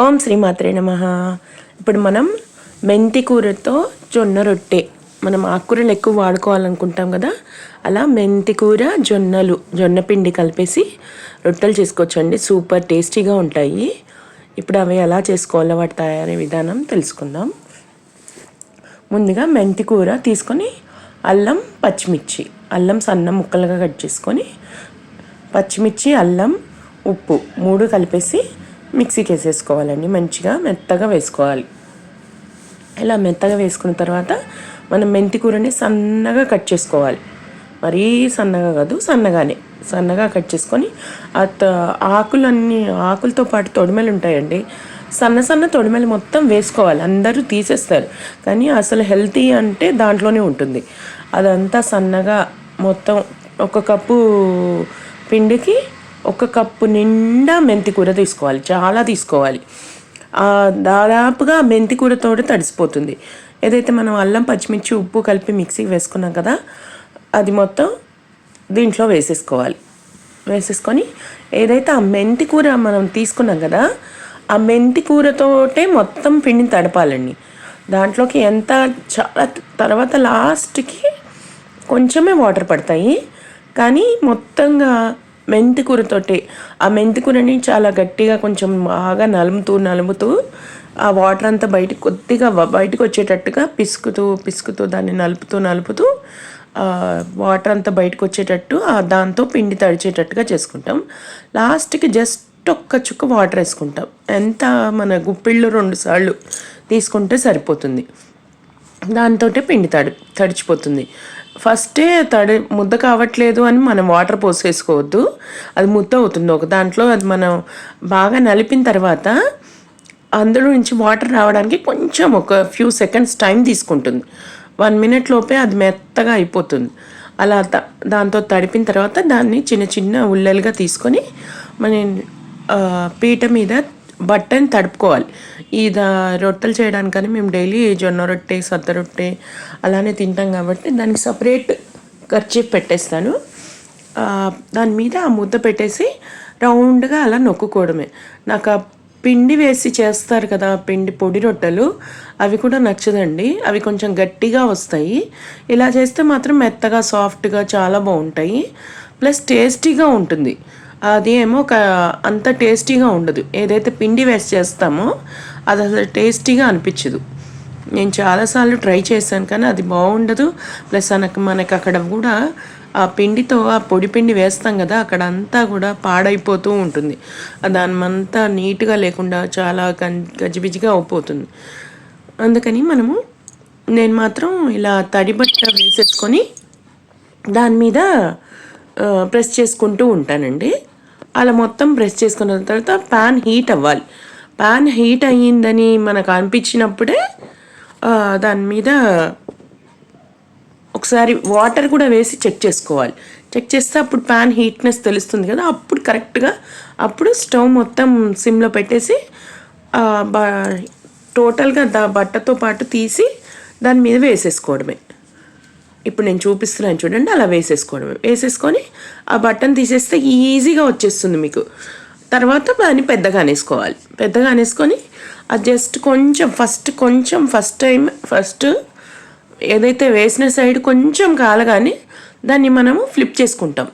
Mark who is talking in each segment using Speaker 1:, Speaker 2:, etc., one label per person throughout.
Speaker 1: ఓం శ్రీమాత్రే నమ. ఇప్పుడు మనం మెంతి కూరతో జొన్న రొట్టె. మనం ఆకుకూరలు ఎక్కువ వాడుకోవాలనుకుంటాం కదా అలా మెంతి కూర జొన్నలు జొన్న పిండి కలిపేసి రొట్టెలు చేసుకోవచ్చండి. సూపర్ టేస్టీగా ఉంటాయి. ఇప్పుడు అవి ఎలా చేసుకోవాలో వాటి తయారీ విధానం తెలుసుకుందాం. ముందుగా మెంతి కూర తీసుకొని అల్లం పచ్చిమిర్చి. అల్లం సన్న ముక్కలుగా కట్ చేసుకొని పచ్చిమిర్చి అల్లం ఉప్పు మూడు కలిపేసి మిక్సీకి వేసేసుకోవాలండి మంచిగా మెత్తగా వేసుకోవాలి. ఇలా మెత్తగా వేసుకున్న తర్వాత మనం మెంతి కూరని సన్నగా కట్ చేసుకోవాలి. మరీ సన్నగా కాదు సన్నగానే. సన్నగా కట్ చేసుకొని ఆ త- ఆకులన్నీ ఆకులతో పాటు తొడిమెలు ఉంటాయండి. సన్న సన్న తొడిమెలు మొత్తం వేసుకోవాలి. అందరూ తీసేస్తారు. కానీ అసలు హెల్తీ అంటే దాంట్లోనే ఉంటుంది. అదంతా సన్నగా మొత్తం ఒక కప్పు పిండికి ఒక కప్పు నిండా మెంతి కూర తీసుకోవాలి చాలా తీసుకోవాలి. దాదాపుగా మెంతి కూరతో తడిసిపోతుంది. ఏదైతే మనం అల్లం పచ్చిమిర్చి ఉప్పు కలిపి మిక్సీకి వేసుకున్నాం కదా అది మొత్తం దీంట్లో వేసేసుకోవాలి. వేసేసుకొని ఏదైతే ఆ మెంతి కూర మనం తీసుకున్నాం కదా ఆ మెంతి కూరతోటే మొత్తం పిండిని తడపాలండి. దాంట్లోకి ఎంత చాలా తర్వాత లాస్ట్కి కొంచెమే వాటర్ పడతాయి. కానీ మొత్తంగా మెంతికూరతోటి. ఆ మెంతికూరని చాలా గట్టిగా కొంచెం బాగా నలుముతూ నలుముతూ ఆ వాటర్ అంతా బయటకు కొద్దిగా బయటకు వచ్చేటట్టుగా పిసుకుతూ పిసుకుతూ దాన్ని నలుపుతూ నలుపుతూ వాటర్ అంతా బయటకు వచ్చేటట్టు దాంతో పిండి తడిచేటట్టుగా చేసుకుంటాం. లాస్ట్కి జస్ట్ ఒక్క చుక్క వాటర్ వేసుకుంటాం. ఎంత మన గుప్పిళ్ళు రెండు సార్లు తీసుకుంటే సరిపోతుంది. దాంతో పిండి తడి తడిచిపోతుంది. ఫస్టే తడి ముద్ద కావట్లేదు అని మనం వాటర్ పోసేసుకోవద్దు. అది ముద్ద అవుతుంది. ఒక దాంట్లో అది మనం బాగా నలిపిన తర్వాత అందులో నుంచి వాటర్ రావడానికి కొంచెం ఒక ఫ్యూ సెకండ్స్ టైం తీసుకుంటుంది. వన్ మినిట్ లోపే అది మెత్తగా అయిపోతుంది. అలా దాంతో తడిపిన తర్వాత దాన్ని చిన్న చిన్న ఉల్లలుగా తీసుకొని మనం పీట మీద బట్టని తడుపుకోవాలి. ఇది రొట్టెలు చేయడానికని మేము డైలీ జొన్న రొట్టె సద్ద రొట్టె అలానే తింటాం కాబట్టి దానికి సపరేట్ ఖర్చు పెట్టేస్తాను. దాని మీద ఆ ముద్ద పెట్టేసి రౌండ్గా అలా నొక్కుకోవడమే. నాకు ఆ పిండి వేసి చేస్తారు కదా పిండి పొడి రొట్టెలు అవి కూడా నచ్చదండి. అవి కొంచెం గట్టిగా వస్తాయి. ఇలా చేస్తే మాత్రం మెత్తగా సాఫ్ట్గా చాలా బాగుంటాయి. ప్లస్ టేస్టీగా ఉంటుంది. అది ఏమో ఒక అంత టేస్టీగా ఉండదు. ఏదైతే పిండి వేసి చేస్తామో అది అసలు టేస్టీగా అనిపించదు. నేను చాలాసార్లు ట్రై చేశాను కానీ అది బాగుండదు. ప్లస్ మనకు మనకి అక్కడ కూడా ఆ పిండితో ఆ పొడి పిండి వేస్తాం కదా అక్కడ అంతా కూడా పాడైపోతూ ఉంటుంది. దానిమంతా నీట్గా లేకుండా చాలా గన్ గజిబిజిగా అయిపోతుంది. అందుకని మనము నేను మాత్రం ఇలా తడి బట్ట వేసేసుకొని దాని మీద ప్రెస్ చేసుకుంటూ ఉంటానండి. అలా మొత్తం ప్రెస్ చేసుకున్న తర్వాత ప్యాన్ హీట్ అవ్వాలి. ప్యాన్ హీట్ అయ్యిందని మనకు అనిపించినప్పుడే దాని మీద ఒకసారి వాటర్ కూడా వేసి చెక్ చేసుకోవాలి. చెక్ చేస్తే అప్పుడు ప్యాన్ హీట్నెస్ తెలుస్తుంది కదా అప్పుడు కరెక్ట్గా అప్పుడు స్టవ్ మొత్తం సిమ్లో పెట్టేసి బ టోటల్గా దా బట్టతో పాటు తీసి దాని మీద వేసేసుకోవడమే. ఇప్పుడు నేను చూపిస్తున్నాను చూడండి అలా వేసేసుకోవడం వేసేసుకొని ఆ బటన్ తీసేస్తే ఈజీగా వచ్చేస్తుంది మీకు. తర్వాత దాన్ని పెద్దగా అనేసుకోవాలి. పెద్దగా అనేసుకొని అది జస్ట్ కొంచెం ఫస్ట్ కొంచెం ఫస్ట్ టైం ఫస్ట్ ఏదైతే వేసిన సైడ్ కొంచెం కాలగానే దాన్ని మనము ఫ్లిప్ చేసుకుంటాం.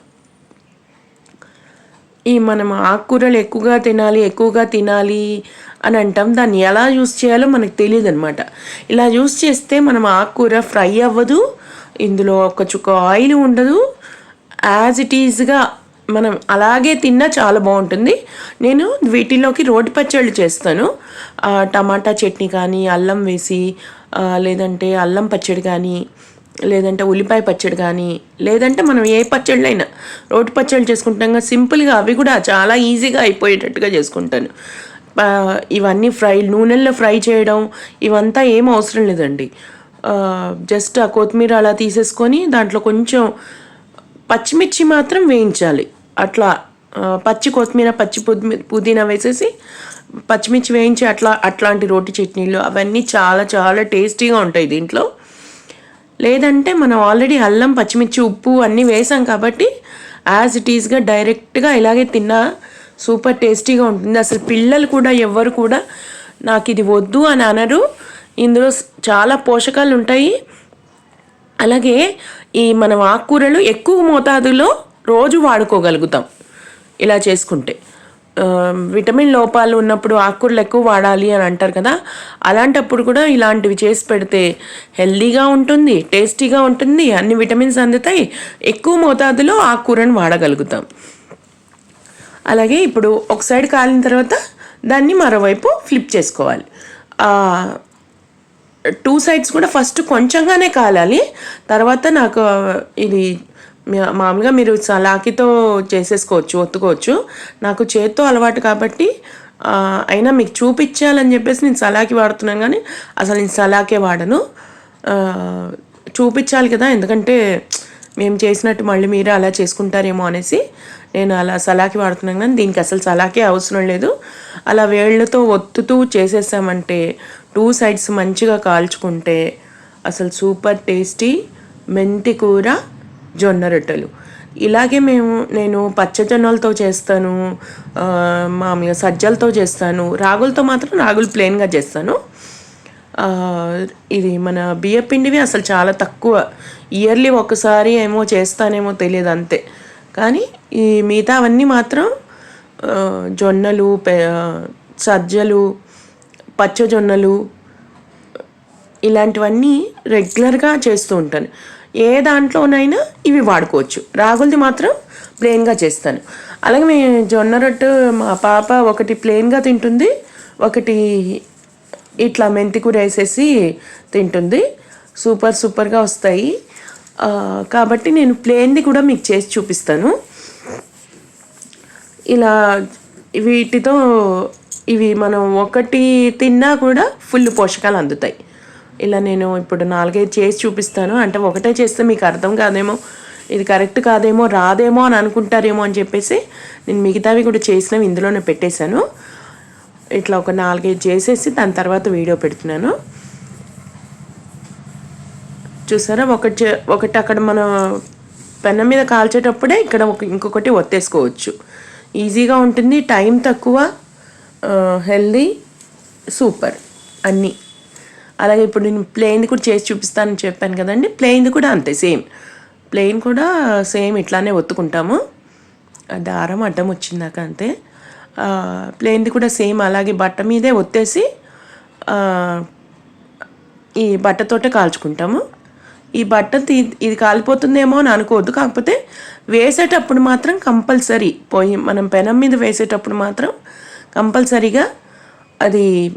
Speaker 1: ఈ మనం ఆకుకూరలు ఎక్కువగా తినాలి ఎక్కువగా తినాలి అని అంటాం. దాన్ని ఎలా యూస్ చేయాలో మనకు తెలియదు అనమాట ఇలా యూస్ చేస్తే మనం ఆకుకూర ఫ్రై అవ్వదు ఇందులో ఒక చుక్క ఆయిల్ ఉండదు. యాజ్ ఇట్ ఈజ్గా మనం అలాగే తిన్నా చాలా బాగుంటుంది. నేను వీటిలోకి రోటి పచ్చళ్ళు చేస్తాను. టమాటా చట్నీ కానీ అల్లం వేసి లేదంటే అల్లం పచ్చడి కానీ లేదంటే ఉల్లిపాయ పచ్చడి కానీ లేదంటే మనం ఏ పచ్చళ్ళైనా రోటి పచ్చళ్ళు చేసుకుంటాం కదా సింపుల్గా అవి కూడా చాలా ఈజీగా అయిపోయేటట్టుగా చేసుకుంటాను. ఇవన్నీ ఫ్రై నూనెల్లో ఫ్రై చేయడం ఇవంతా ఏం అవసరం లేదండి. జస్ట్ ఆ కొత్తిమీర అలా తీసేసుకొని దాంట్లో కొంచెం పచ్చిమిర్చి మాత్రం వేయించాలి. అట్లా పచ్చి కొత్తిమీర పచ్చి పుదీ పుదీనా వేసేసి పచ్చిమిర్చి వేయించి అట్లా అట్లాంటి రోటి చట్నీలు అవన్నీ చాలా చాలా టేస్టీగా ఉంటాయి దీంట్లో. లేదంటే మనం ఆల్రెడీ అల్లం పచ్చిమిర్చి ఉప్పు అన్నీ వేసాం కాబట్టి యాజ్ ఇట్ ఈస్గా డైరెక్ట్గా ఇలాగే తిన్నా సూపర్ టేస్టీగా ఉంటుంది. అసలు పిల్లలు కూడా ఎవ్వరు కూడా నాకు ఇది వద్దు అని అనరు. ఇందులో చాలా పోషకాలు ఉంటాయి అలాగే ఈ మనం ఆకుకూరలు ఎక్కువ మోతాదులో రోజు వాడుకోగలుగుతాం. ఇలా చేసుకుంటే. విటమిన్ లోపాలు ఉన్నప్పుడు ఆకుకూరలు ఎక్కువ వాడాలి అని అంటారు కదా. అలాంటప్పుడు కూడా ఇలాంటివి చేసి పెడితే హెల్దీగా ఉంటుంది టేస్టీగా ఉంటుంది అన్ని విటమిన్స్ అందుతాయి. ఎక్కువ మోతాదులో ఆకుకూరను వాడగలుగుతాం. అలాగే ఇప్పుడు ఒక సైడ్ కాలిన తర్వాత దాన్ని మరోవైపు ఫ్లిప్ చేసుకోవాలి. టూ సైడ్స్ కూడా ఫస్ట్ కొంచెంగానే కాలాలి. తర్వాత నాకు ఇది మామూలుగా మీరు సలాకితో చేసేసుకోవచ్చు ఒత్తుకోవచ్చు. నాకు చేత్తో అలవాటు కాబట్టి అయినా మీకు చూపించాలని చెప్పేసి నేను సలాకి వాడుతున్నాను కానీ అసలు నేను సలాకే వాడను. చూపించాలి కదా ఎందుకంటే మేము చేసినట్టు మళ్ళీ మీరు అలా చేసుకుంటారేమో అనేసి నేను అలా సలాకి వాడుతున్నాను కానీ దీనికి అసలు సలాకే అవసరం లేదు. అలా వేళ్ళతో ఒత్తుతూ చేసేసామంటే టూ సైడ్స్ మంచిగా కాల్చుకుంటే అసలు సూపర్ టేస్టీ మెంతి కూర జొన్న రొట్టెలు. ఇలాగే మేము నేను పచ్చజొన్నలతో చేస్తాను మామూలుగా సజ్జలతో చేస్తాను. రాగులతో మాత్రం రాగులు ప్లెయిన్గా చేస్తాను. ఇది మన బియ్య పిండివి అసలు చాలా తక్కువ. ఇయర్లీ ఒకసారి ఏమో చేస్తానేమో తెలియదు అంతే. కానీ ఈ మిగతా అవన్నీ మాత్రం జొన్నలు సజ్జలు పచ్చజొన్నలు ఇలాంటివన్నీ రెగ్యులర్గా చేస్తూ ఉంటాను. ఏ దాంట్లోనైనా ఇవి వాడుకోవచ్చు. రాగులది మాత్రం ప్లెయిన్గా చేస్తాను. అలాగే మీ జొన్న రొట్టె మా పాప ఒకటి ప్లెయిన్గా తింటుంది ఒకటి ఇట్లా మెంతికూర వేసేసి తింటుంది. సూపర్ సూపర్గా వస్తాయి. కాబట్టి నేను ప్లెయిన్ది కూడా మీకు చేసి చూపిస్తాను. ఇలా వీటితో ఇవి మనం ఒకటి తిన్నా కూడా ఫుల్ పోషకాలు అందుతాయి. ఇలా నేను ఇప్పుడు నాలుగైదు చేసి చూపిస్తాను. అంటే ఒకటే చేస్తే మీకు అర్థం కాదేమో ఇది కరెక్ట్ కాదేమో రాదేమో అని అనుకుంటారేమో అని చెప్పేసి నేను మిగతావి కూడా చేసినవి ఇందులోనే పెట్టేశాను. ఇట్లా ఒక నాలుగైదు చేసేసి దాని తర్వాత వీడియో పెడుతున్నాను. చూసారా? ఒకటి చే- ఒకటి అక్కడ మన పెనం మీద కాల్చేటప్పుడే ఇక్కడ ఒక ఇంకొకటి ఒత్తేసుకోవచ్చు. ఈజీగా ఉంటుంది టైం తక్కువ. హెల్దీ సూపర్ అన్నీ. అలాగే ఇప్పుడు నేను ప్లెయిన్ కూడా చేసి చూపిస్తానని చెప్పాను కదండి. ప్లెయిన్ కూడా అంతే సేమ్. ప్లెయిన్ కూడా సేమ్ ఇట్లానే ఒత్తుకుంటాము. దారం అడ్డం వచ్చిందాక అంతే. ప్లెయిన్ది కూడా సేమ్ అలాగే బట్ట మీదే ఒత్తేసి ఈ బట్టతోటే కాల్చుకుంటాము. ఈ బట్ట తీ- ఇది కాలిపోతుందేమో అని అనుకోవద్దు. కాకపోతే వేసేటప్పుడు మాత్రం కంపల్సరీ పోయి మనం పెనం మీద వేసేటప్పుడు మాత్రం కంపల్సరీగా అది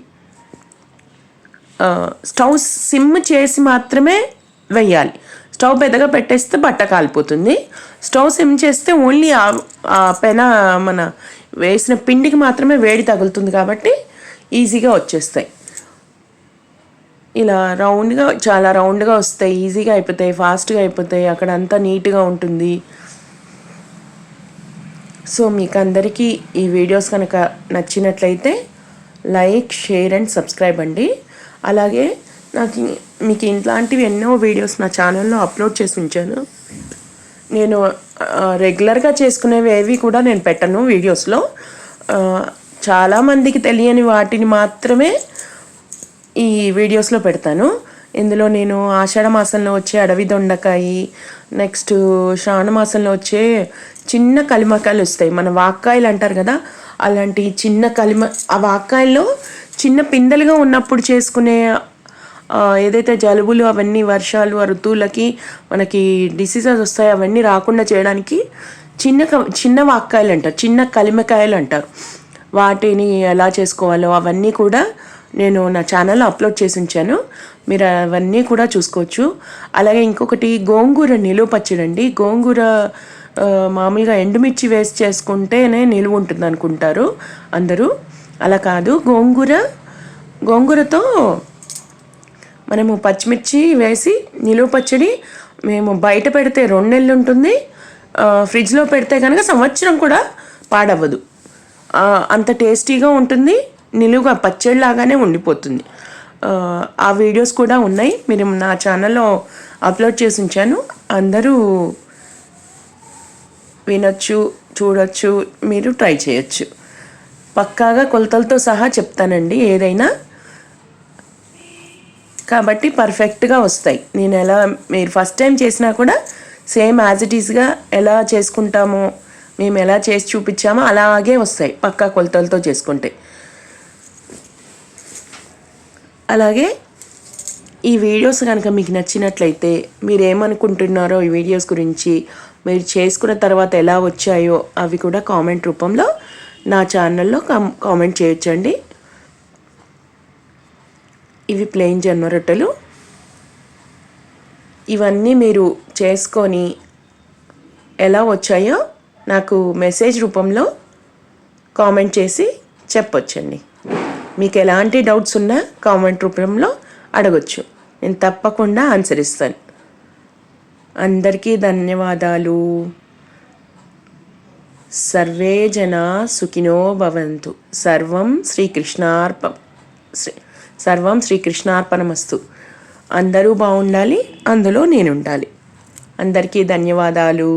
Speaker 1: స్టవ్ సిమ్ చేసి మాత్రమే వేయాలి స్టవ్ పెద్దగా పెట్టేస్తే బట్ట కాలిపోతుంది. స్టవ్ సిమ్ చేస్తే ఓన్లీ ఆ- ఆ పెన మన వేసిన పిండికి మాత్రమే వేడి తగులుతుంది కాబట్టి ఈజీగా వచ్చేస్తాయి. ఇలా రౌండ్గా చాలా రౌండ్గా వస్తాయి. ఈజీగా అయిపోతాయి ఫాస్ట్గా అయిపోతాయి. అక్కడ అంతా నీట్గా ఉంటుంది. సో మీకు అందరికీ ఈ వీడియోస్ కనుక నచ్చినట్లయితే లైక్ షేర్ అండ్ సబ్స్క్రైబ్ అండి. అలాగే నాకు మీకు ఇట్లాంటివి ఎన్నో వీడియోస్ నా ఛానల్లో అప్లోడ్ చేసి ఉంచాను. నేను రెగ్యులర్గా చేసుకునేవి ఏవి కూడా నేను పెట్టను వీడియోస్లో. చాలామందికి తెలియని వాటిని మాత్రమే ఈ వీడియోస్లో పెడతాను. ఇందులో నేను ఆషాఢ మాసంలో వచ్చే అడవి దొండకాయ నెక్స్ట్ శ్రావణ మాసంలో వచ్చే చిన్న కలిమకాయలు వస్తాయి. మన వాక్కాయలు అంటారు కదా అలాంటి చిన్న కలిమ ఆ వాక్కాయల్లో చిన్న పిందెలుగా ఉన్నప్పుడు చేసుకునే ఏదైతే జలుబులు అవన్నీ వర్షాలు ఆ ఋతువులకి మనకి డిసీజెస్ వస్తాయి అవన్నీ రాకుండా చేయడానికి చిన్న క- చిన్న వాక్కాయలు అంటారు. చిన్న కలిమకాయలు అంటారు. వాటిని ఎలా చేసుకోవాలో అవన్నీ కూడా నేను నా ఛానల్లో అప్లోడ్ చేసి ఉంచాను. మీరు అవన్నీ కూడా చూసుకోవచ్చు. అలాగే ఇంకొకటి గోంగూర నిలువ పచ్చడి అండి. గోంగూర మామూలుగా ఎండుమిర్చి వేసి చేసుకుంటేనే నిలువ ఉంటుంది అనుకుంటారు అందరూ. అలా కాదు గోంగూర గోంగూరతో మనము పచ్చిమిర్చి వేసి నిలువ పచ్చడి మేము బయట పెడితే రెండు నెలలు ఉంటుంది. ఫ్రిడ్జ్లో పెడితే కనుక సంవత్సరం కూడా పాడవ్వదు. అంత టేస్టీగా ఉంటుంది. నిలువుగా పచ్చడి లాగానే ఉండిపోతుంది. ఆ, వీడియోస్ కూడా ఉన్నాయి. మీరు నా ఛానల్లో అప్లోడ్ చేసి ఉంచాను. అందరూ వినొచ్చు చూడొచ్చు మీరు ట్రై చేయొచ్చు. పక్కాగా కొలతలతో సహా చెప్తానండి ఏదైనా. కాబట్టి పర్ఫెక్ట్గా వస్తాయి. నేను ఎలా మీరు ఫస్ట్ టైం చేసినా కూడా సేమ్ యాజ్ ఇట్ ఈస్గా ఎలా చేసుకుంటామో మేము ఎలా చేసి చూపించామో అలాగే వస్తాయి పక్కా కొలతలతో చేసుకుంటే. అలాగే ఈ వీడియోస్ కనుక మీకు నచ్చినట్లయితే మీరు ఏమనుకుంటున్నారో ఈ వీడియోస్ గురించి మీరు చేసుకున్న తర్వాత ఎలా వచ్చాయో అవి కూడా కామెంట్ రూపంలో నా ఛానల్లో కామ్ కామెంట్ చేయొచ్చండి. ఇవి ప్లెయిన్ జొన్న రొట్టెలు. ఇవన్నీ మీరు చేసుకొని ఎలా వచ్చాయో నాకు మెసేజ్ రూపంలో కామెంట్ చేసి చెప్పొచ్చండి. మీకు ఎలాంటి డౌట్స్ ఉన్నా కామెంట్ రూపంలో అడగొచ్చు. నేను తప్పకుండా ఆన్సర్ ఇస్తాను. అందరికీ ధన్యవాదాలు. సర్వే జన సుఖినో భవంతు. సర్వం శ్రీకృష్ణార్ప శ్రీ సర్వం శ్రీకృష్ణార్పణమస్తు. అందరూ బాగుండాలి అందులో నేను ఉండాలి అందరికీ ధన్యవాదాలు.